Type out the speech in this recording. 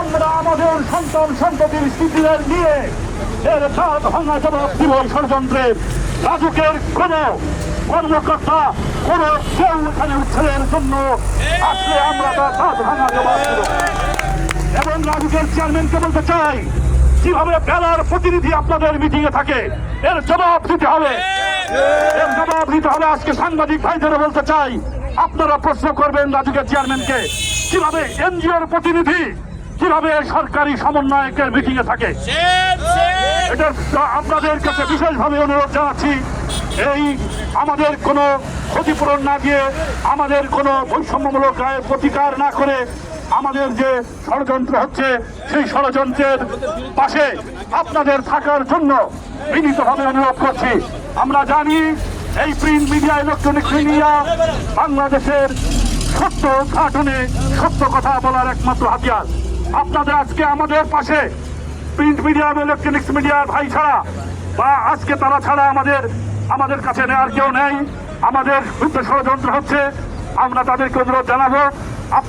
আমরা আমাদের সন্তান সন্ততির স্মৃতিদের নিয়ে এর কাজ ভাঙা জবাব দিব ষড়যন্ত্রের রাজুকের কোন কর্মকর্তা, কোন কেউ এখানে উচ্ছেদের জন্য আসলে আমরা তার কাজ ভাঙা জবাব দিব। এবং রাজুকের চেয়ারম্যানকে বলতে চাই, কীভাবে বেলার প্রতিনিধি আপনাদের মিটিং এ থাকে, এর জবাব দিতে হবে। এর জবাব দিতে হবে আজকে সাংবাদিক ভাইদের বলতে চাই, আপনারা প্রশ্ন করবেন রাজুকের চেয়ারম্যানকে, কীভাবে এনজিওর প্রতিনিধি কীভাবে সরকারি সমন্বয়কের মিটিং এ থাকে এটা আপনাদের কাছে বিশেষভাবে অনুরোধ জানাচ্ছি এই আমাদের কোনো ক্ষতিপূরণ না দিয়ে আমাদের কোনো বৈষম্যমূলক রায়ের প্রতিকার না করে আমাদের যে ষড়যন্ত্র হচ্ছে সেই ষড়যন্ত্রের পাশে আপনাদের থাকার জন্য বিনীতভাবে অনুরোধ করছি। আমরা জানি এই প্রিন্ট মিডিয়া ইলেকট্রনিক মিডিয়া বাংলাদেশের সত্য ঘাটনে সত্য কথা বলার একমাত্র হাতিয়ার। আপনাদের আজকে আমাদের পাশে প্রিন্ট মিডিয়া ইলেকট্রনিক্স মিডিয়ার ভাই ছাড়া বা আজকে তারা ছাড়া আমাদের আমাদের কাছে নেওয়ার কেউ নেই। আমাদের বিরুদ্ধে ষড়যন্ত্র হচ্ছে। আমরা তাদেরকে অনুরোধ জানাব